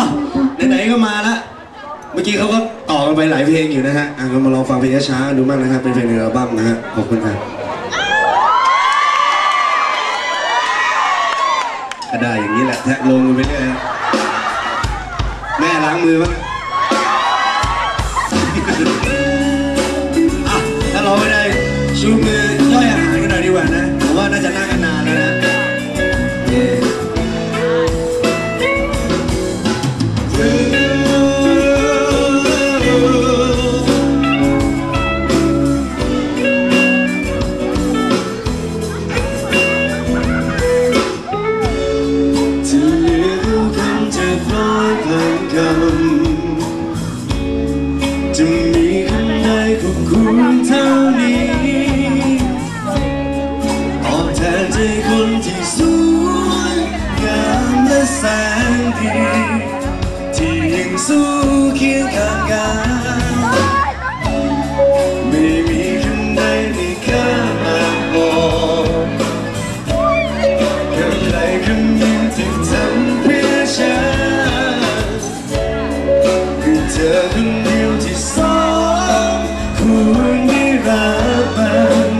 าวไหนๆก็มาละเมื่อกี้เขาก็ต่อกันไปหลายเพลงอยู่นะฮะอะก็มาลองฟังเพลงช้าๆดูบ้างนะครับเป็นเพลงในอัลบั้มนะฮะขอบคุณครับก็ได้อย่างนี้แหละแทะลงไปเรื่อยแม่ล้างมือบ้างอะถ้าเราไม่ได้ชูมือย่อยอาหารกันหน่อยดีกว่านะผมว่าน่าจะนั่งกันนาน พันคำจะมีคำใดขอบคุณเท่านี้ตอบแทนใจคนที่สวยงามและแสนดี ที่ยังสู้เคียงข้างกันไม่มีคำใดที่ข้ามาบอกกับใครคำยิ่งที่ ยวที่สองควรได้รับมัน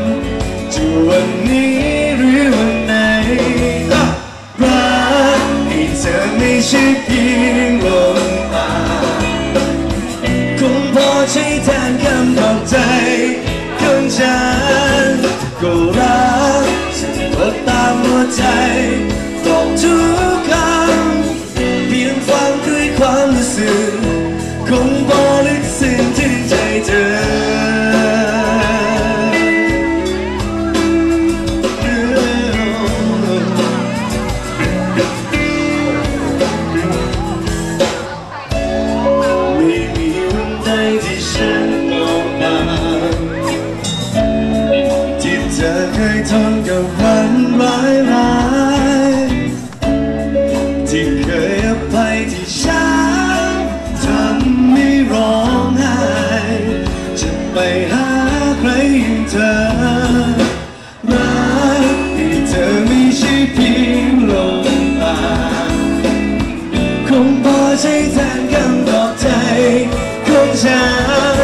จะวันนี้หรือวันไหนรักให้เธอไม่ใช่เพียงลมปากคงพอใช้แทนคำขอบใจของฉันก็รักสุดกดตามหัวใจ ธอเคยทนกับวันร้ายร้ายที่เคยอภัยที่ฉันทำให้ร้องไห้จะไปหาใครอย่างเธอรักให้เธอไม่ใช่เพียงลมปากคงพอใช้แทนคำตอบใจของฉั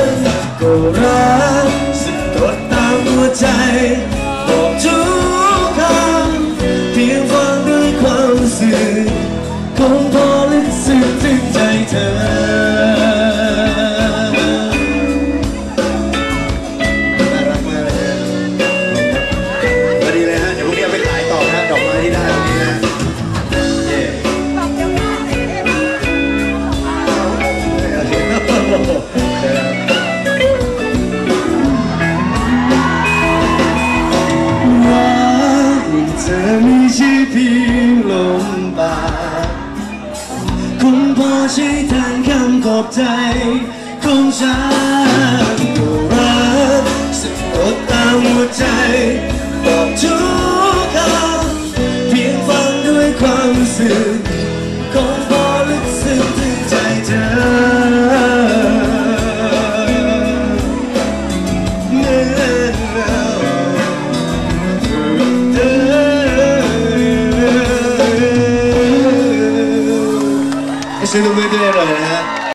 นก็รัก งพอลึกซึ้งถึงใจเธอ น่ารักมากเลยฮะพอดีเลยฮะ เดี๋ยวพรุ่งนี้เอาไปขายต่อนะดอกไม้ที่ได้ตรงนี้นะเย้รักมันเธอไม่ใช่เพียงลมปาก พอใช้แทนคำขอบใจของฉันรักสุดกดตามหัวใจบอกทุ 对的人。